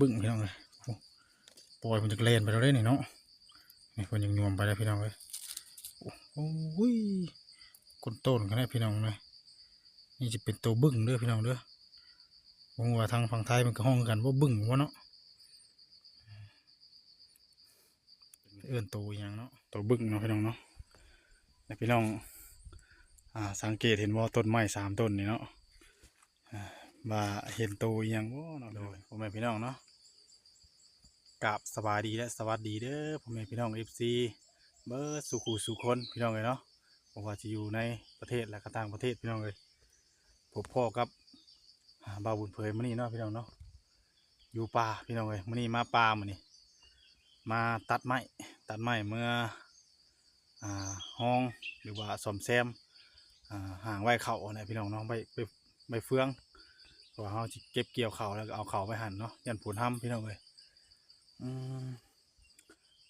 บึ้งพี่น้องเลยโอ้ปล่อยมันจะเล่นไปแล้วได้นี่เนาะนี่คนยังนวมไปแล้วพี่น้องเลยโอ้โหยก้นต้นกันได้พี่น้องเลยนี่จะเป็นตัวบึ้งเด้อพี่น้องเด้อผมว่าทางฝั่งไทยมันก็ห้องกันว่าบึ้งวะเนาะเอื้อนตัวอหย่างเนาะตัวบึ้งเนาะพี่น้องเนาะแต่พี่น้องอ่าสังเกตเห็นว่าต้นไม้สามต้นนี่เนาะมาเห็นตัวอหยังว่าเนาะโดยพ่อแม่พี่น้องเนาะ กับสบายดีและสวัสดีเด้อพ่อแม่พี่น้องเอฟซีเบอร์สุขูสุคนพี่น้องเลยเนาะผมว่าจะอยู่ในประเทศและก็ต่างประเทศพี่น้องเลยผมพ่อกับอ่าบาวบุญเผยมื่อนี้เนาะพี่น้องเนาะอยู่ป่าพี่น้องเลยมื่อนี้มาป่ามื่อนี้มาตัดไม้ตัดไม้เมื่ออ่าห้องหรือว่าสมแซมอ่าห่างไว้เขาเนี่ยพี่น้องเนาะใบใบใบเฟืองเพราะว่าเขาเก็บเกี่ยวเขาแล้วเอาเขาไปหั่นเนาะยันผุนห้ำพี่น้องเลย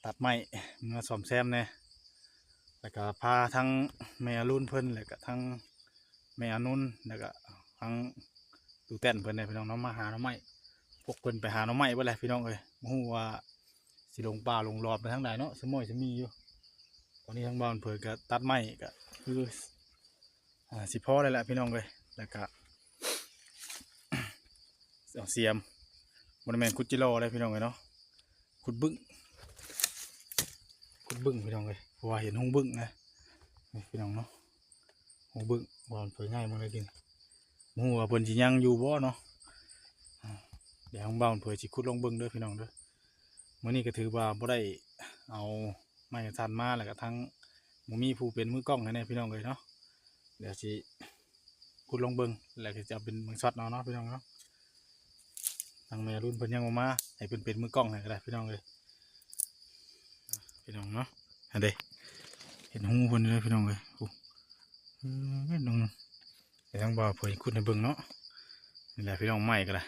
ตัดไม้เงาซ่อมแซมเนี่ยแล้วก็พาทั้งแม่รุ่นเพิ่นแล้วก็ทั้งแม่อนุ่นแล้วก็ทั้งตูเต้นเพิ่นเนี่ยพี่น้องเนาะมาหาน่อไม้พวกเพิ่นไปหาน่อไม้เบ่แหละพี่น้องเลยบ่ฮู้ว่าสิลงป่าลงรอดไปทางใดเนาะสมอยจะมีอยู่ตอนนี้ทางบ้านเพิ่นก็ตัดไม้ก็คืออ่าสิพอได้แหละพี่น้องเลยแล้วก็เอาเสียมบนแมนคุจิโร่เลยพี่น้องเลยเนาะ คุดบึ้งคุดบึ้งพี่น้องเลยว่าเห็นหงบึ้งนะพี่น้องเนาะหงบึ้งบอลเผยง่ายมาเลยกินหมูว่าเพิ่นสิยังอยู่บ่เนาะเดี๋ยวของบ้านเผยสิคุดลงบิ้งเด้อพี่น้องเด้อมื้อนี้ก็ถือว่าบ่ได้เอาไม้กระทันมาแล้วก็ทั้งมูมีผู้เป็นมือกล้องให้แน่พี่น้องเลยเนาะเดี๋ยวสิคุดลงบิ้งแล้วก็จะเอาเป็นมือช็อตเนาะเนาะพี่น้องเนาะ ทางแม่รุ่นเพิ่นยังมาให้เพิ่นเป็นมือกล้องให้ก็ได้พี่น้องเลยพี่น้องเนาะอันเด้เห็นหูเพิ่นเลยพี่น้องเลยโอ้เออน้องแต่ทางบ่าวเผยคุณให้เบิ่งเนาะนี่แหละพี่น้องใหม่ก็ได้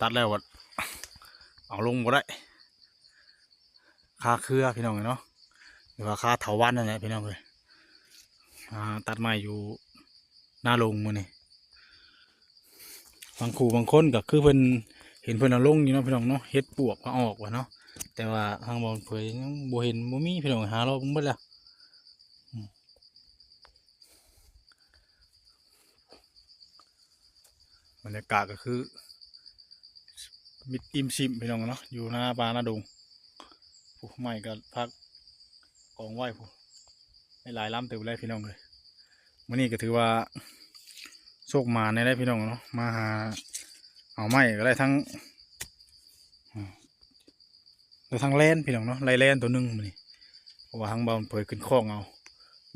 ตัดแล้ววัดเอาลงบ่ได้คาเครือพี่น้องเลยเนาะหรือว่าคาเถาวันนั่นแหละพี่น้องเลยอ่าตัดไม้อยู่หน้าโรงมือนี้บางครูบางคนก็คือเพิ่น เห็นเพิ่นเอาลงอยู่เนาะพี่น้องเนาะเฮ็ดปวกก็ออกว่ะเนาะแต่ว่าทางบอลเผยยังบ่เห็นบ่มีพี่น้องหาเราบิ่งเบิดแล้วบรรยากาศก็คือ มิดอิ่มซิมพี่น้องเนาะอยู่หน้าบ้านหน้าดงผู้ใหม่ก็พักกองไหวผู้หลายๆลำเต็มเลยพี่น้องเลยมื้อนี้ก็ถือว่าโชคมาในได้พี่น้องเนาะมาหา เอาไม้ก็ได้ทั้งได้ทั้งแลนพี่น้องเนาะไล่แลนตัวหนึงมานี่เพราะว่าทั้งเบาเผยขึ้นคล้องเอา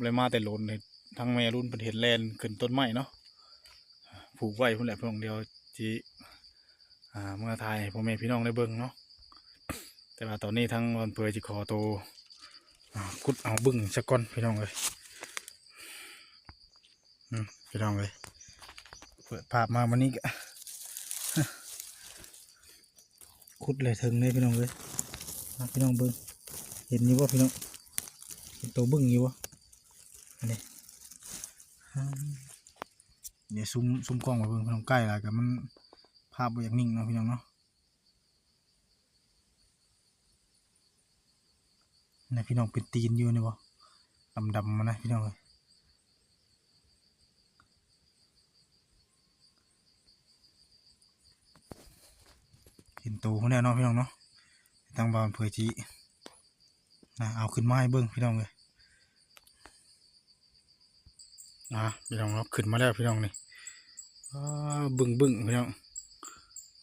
เลยมาแต่โลนเลยทั้งแม่รุ่นเป็นเห็นแลนขึ้นต้นไม้เนาะผูกไว้พุ่นแหละพี่น้องเดียวที่อ่าเมื่อทายพ่อแม่พี่น้องได้เบิ่งเนาะแต่ว่าตอนนี้ทั้งวันเผยจิขอโตัวอ่าคุดเอาบึ้งสักก้อนพี่น้องเลยพี่น้องเลยเปิดภาพมาวันนี้ก็ ขุดเลยถึงเลยพี่น้องเลยพี่น้องเบิ้งเห็นอยู่ว่าพี่น้องเห็นตัวบึ้งอยู่วะอันนี้อ่าเดี๋ยวซูมซูมกล้องมาเบิ้งพี่น้องใกล้ละกันมันภาพบ่อยากนิ่งเนาะพี่น้องเนาะนี่พี่น้องเป็นตีนอยู่นี่วะดำๆมานะพี่น้องเลย ห็นตัวเขาแน่นอนพี่น้องเนาะตั้งบานเผยจีนะเอาขึ้นมาให้เบิ้งพี่น้องเลยนะพี่น้องเนาะขึ้นมาแล้วพี่น้องนี่อ้าบึ้งบึ้งพี่น้อง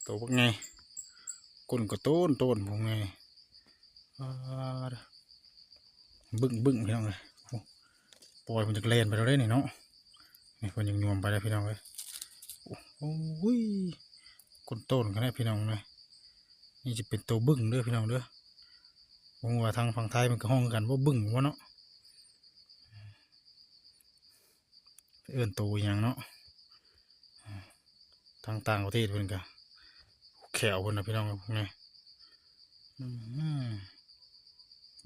โตัวพวกไงก้นก็โต้นโต้นพวกไงอ้าบึ้งบึ้งพี่น้องเลยปล่อยมันจะเล่นไปแล้วได้นี่เนาะนี่มันยังนวมไปแล้วพี่น้องเลยโอ้ยก้นโต้นกันได้พี่น้องเลย นี่จะเป็นตัวบึ้งเด้อพี่น้องเด้อผมว่าทางฝั่งไทยมันก็ห้องกันว่าบึ้งวะเนาะเอื้อนตัวอย่างเนาะทางต่างประเทศเพิ่นก็แขวเพิ่นนะพี่น้องพวกนี้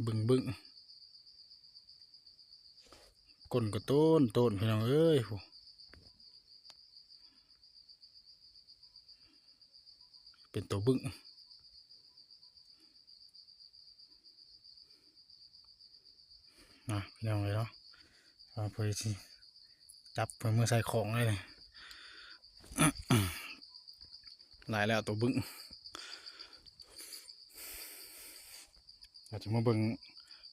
บึ้งบึ้งก้นก็ต้นต้นพี่น้องเอ้ยผู้เป็นตัวบึ้ง นะพี่น้องเลยเนาะเพื่อสิจับเพื่อมือใส่ของเลยเนี่ยหลายแล้วตัวบึ้งเราจจะมาเบิ่ง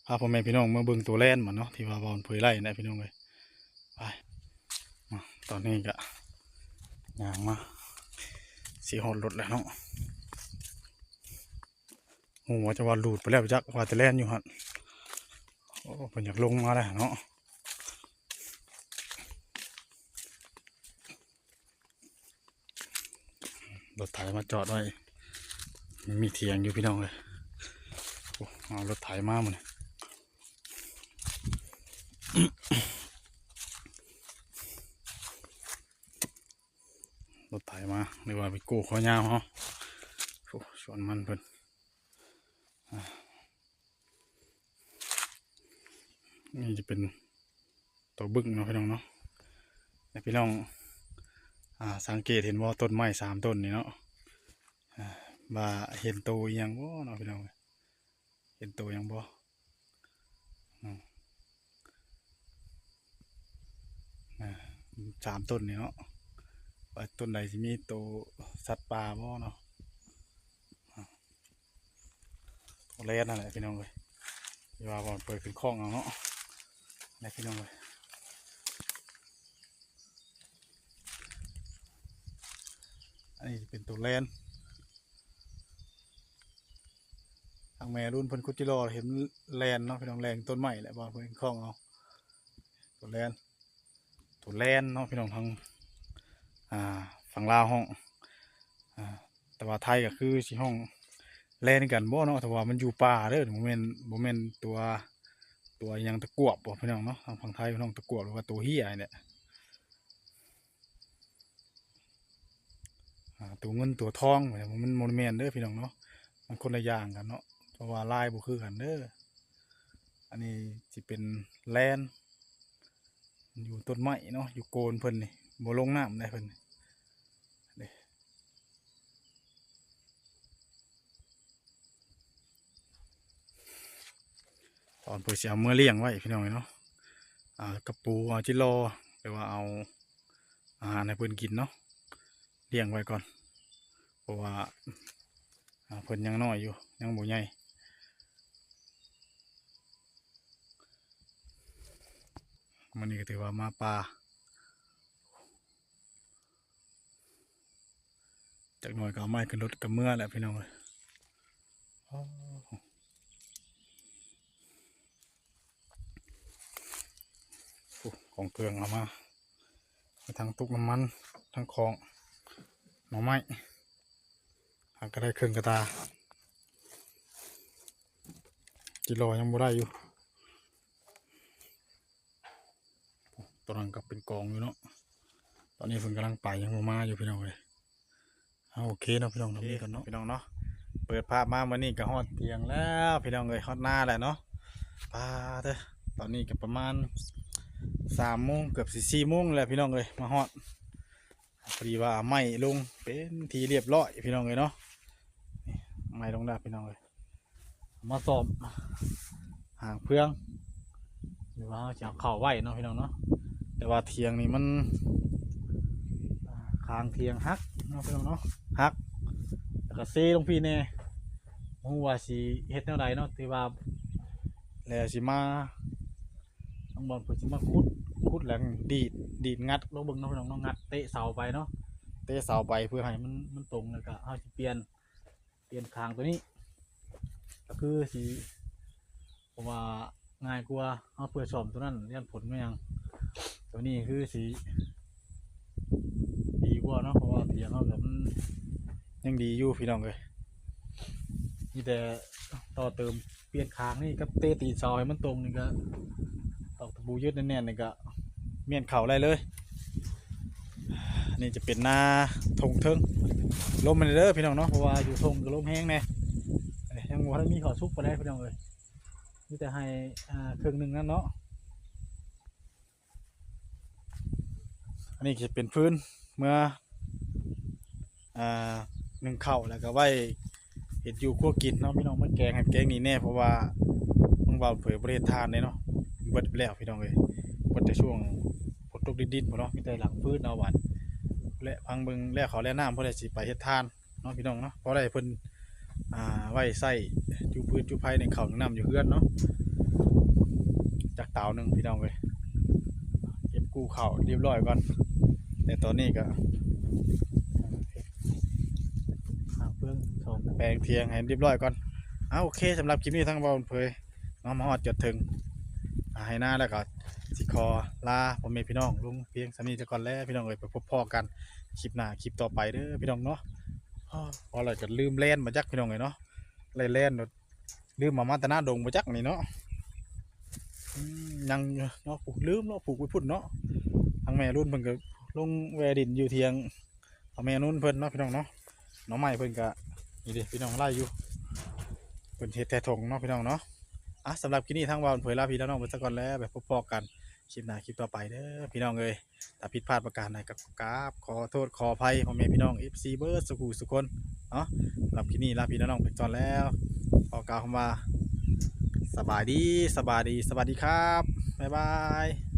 พาพ่อแม่พี่น้องมาเบิ่งตัวแล่นมันเนาะที่ว่าบอลเผยไล่นะพี่น้องเลยไปมาตอนนี้ก็ย่างมาสีหอดรถแล้วเนาะโอ้ว่าจะว่าหลุดไปแล้วจักว่าจะแล่นอยู่หัน โอ้เพิ่นอยากลงมาแล้วเนาะรถไถมาจอดไว้มีเทียงอยู่พี่น้องเลยโอ้เอารถไถมาหมดเลยรถไถมาหรือว่าไปกู้ข้อยาวเขาโอ้ชวนมันเพิ่นอ่า นี่จะเป็นตัวบึ้งเนาะพี่น้องเนาะแต่พี่น้องอ่าสังเกตเห็นว่าต้นไม้สามต้นนี่เนาะอ่าว่าเห็นตัวยังบ่เนาะพี่น้องเห็นตัวยังบ่อืมอ่าสามต้นนี่เนาะต้นใดที่มีตัวสัตว์ป่าบ่เนาะอ่าตัวแรกนั่นแหละพี่น้องเลยว่าบอลเปิดขึ้นคล้องเอาเนาะ นี่พี่น้องเลยอันนี้เป็นตัวแลนทางแม่รุ่นพิ่นคุจิโร่เห็นแลนเนาะพี่น้องแรงต้นใหม่แหละบอลเปิดขึ้นคล้องเอาตัวแลนตัวแลนเนาะพี่น้องทางอ่าฝั่งลาวห้องอ่าแต่ว่าไทยก็คือสิห้องแลนกันบ่เนาะแต่ว่ามันอยู่ป่าเด้อบ่แม่นบ่แม่นต์ตัว ตัวยังตะกวบบ่พี่น้องเนาะทางฝั่งไทยพี่น้องตะกวบหรือว่าตัวเหี้ยเนี่ยตัวเงินตัวทองเนี่ยมันบ่แม่นเด้อพี่น้องเนาะมันคนละอย่างกันเนาะเพราะว่าลายบ่คือกันเด้ออันนี้สิเป็นแลนอยู่ต้นไม้เนาะอยู่โกนเพิ่นนี่บ่ลงน้ำได้เพิ่นเอนเพิ่นสิเอาเมื่อเลี้ยงไว้พี่น้องเนาะอ่ากระปูเอาจิโลหรือว่าเอาอาหารให้เพิ่นกินเนาะเลี้ยงไว้ก่อน เพราะว่าเพิ่นยังน้อยอยู่ยังบ่ใหญ่มันนี้ก็ถือว่ามาป่าจากหน่อยก็เอาไม้ขึ้นรถกับเมื่อแหละพี่น้องเลยอ้าวโอ้ ของเครื่องเอามาทั้งตุกน้ำมัน ทั้งของหน่อไม้หากก็ได้เครื่องกระตากิโลยังบ่ได้อยู่ตอนนั้นก็เป็นกองอยู่เนาะตอนนี้ฝนกำลังไปยังมาอยู่พี่น้องเลยเอาโอเคเนาะพี่น้องเนาะนี่กันเนาะพี่น้องเนาะเปิดภาพมาวันนี้ก็ฮอดเตียงแล้วพี่น้องเลยฮอดหน้าแหละเนาะปาเด้อตอนนี้ก็ประมาณ สามโมงเกือบสี่โมงแล้วพี่น้องเลยมาฮอดพอดีว่าไม้ลงเป็นทีเรียบร้อยพี่น้องเลยเนาะไม้ลงได้พี่น้องเลยมาสอบห่างเพื่องหรือว่าจะเข่าไหวเนาะพี่น้องเนาะแต่ว่าเทียงนี่มันคางเทียงฮักเนาะพี่น้องเนาะฮักแล้วก็เซลงพี่แน่บ่ฮู้ว่าสิเฮ็ดแนวใดเนาะที่ว่าแล้วสิมา ต้องบอลเพิ่นสิมาขุดขุดแล้วดีดดีดงัดลงเบิ่งนาะพี่น้องนาะงัดเตะเสาไปเนาะเตะเสาไปเพื่อให้มันมันตรงแล้วก็เฮาสิเปลี่ยนเปลี่ยนคางตัวนี้ ก็คือสิผมว่าง่ายกว่าเฮาเพื่อซ่อมตัวนั้นเรียนผลไมันยัง ตัวนี้คือสิดีกว่าเนาะเพราะว่าเถียงเขาแบบยังดีอยู่พี่น้องเลยมีแต่ต่อเติมเปลี่ยนคางนี่กับเตะตีเสาให้มันตรงนี่ก็ ตอกตะปูยึดแน่นๆนี่ก็เมียนเข่าได้เลยนี่จะเป็นหน้าทงเทิงลมมันเด้อพี่น้องเนาะเพราะว่าอยู่ทงก็ลมแห้งแน่ยังว่ามีขอซุกไปได้พี่น้องเลยมีแต่ให้อ่าเครื่องหนึ่งนั่นเนาะอันนี้จะเป็นพื้นเมื่ออ่าหนึ่งเข่าแล้วก็ไว้เห็ดอยู่คั่วกินเนาะพี่น้องมันแกงให้แกงนี่แน่เพราะว่าต้องเบาเผยประเทศทานเลยเนาะ เบิดไปแล้วพี่น้องเอ้ยเบิดแต่ช่วงฝนตกดินๆพุ่นเนาะมีแต่หลังพืชเนาหวานและพังเบิงแลกเขาแล่น้ำเพื่อได้สิไปเฮ็ดทานเนาะพี่น้องเนาะเพราะได้เพิ่นอ่าไว้ใส่จูพืชจูไผในเขาวในน้ำอยู่เฮือนเนาะจากเตาหนึ่งพี่น้องเอ้ยเก็บกู้ข้าเรียบร้อยก่อนแต่ตอนนี้ก็หาเพื่องเขาแปลงเทียงให้เรียบร้อยก่อนเอาโอเคสำหรับคลิปนี้ทั้งเบาเผยน้องมาฮอดจดถึง ให้หน้าแล้วก็สิคอลาผมเมพี่น้องลุงเพียงสามีจะก่อนแล้วพี่น้องเอ้ยไปพบพ่อกันคลิปหน้าคลิปต่อไปเด้อพี่น้องเนาะพออะไรก็ลืมเล่นมาจักพี่น้องเลยเนาะเล่นเล่นลืมมามาตนาดงมาจักนี่เนาะยังเนาะผูกลืมเนาะผูกไว้พุ่นเนาะทางแม่รุ่นเพิ่นก็ลงแวดินอยู่เทียงเอาแม่นุ่นเพิ่นเนาะพี่น้องเนาะน้องใหม่เพิ่นก็นี่ดิพี่น้องไล่อยู่เพิ่นเฮ็ดแต่ถงเนาะพี่น้องเนาะ อะสำหรับคลิปนี้ทั้งวันเผยลาพี่น้องไปสักก่อนแล้วแบบพอกันคลิปหน้าคลิปต่อไปเด้อพี่น้องเอ้ยถ้าผิดพลาดประการใดกับกราบขอโทษขออภัยพ่อแม่พี่น้องเอฟซีเบิร์ดสุขุสุคนเนาะสำหรับคลิปนี้ลาพี่น้องไปก่อนแล้วขอกล่าวคำว่าสบายดีสบายดีสวัสดีครับบ๊ายบาย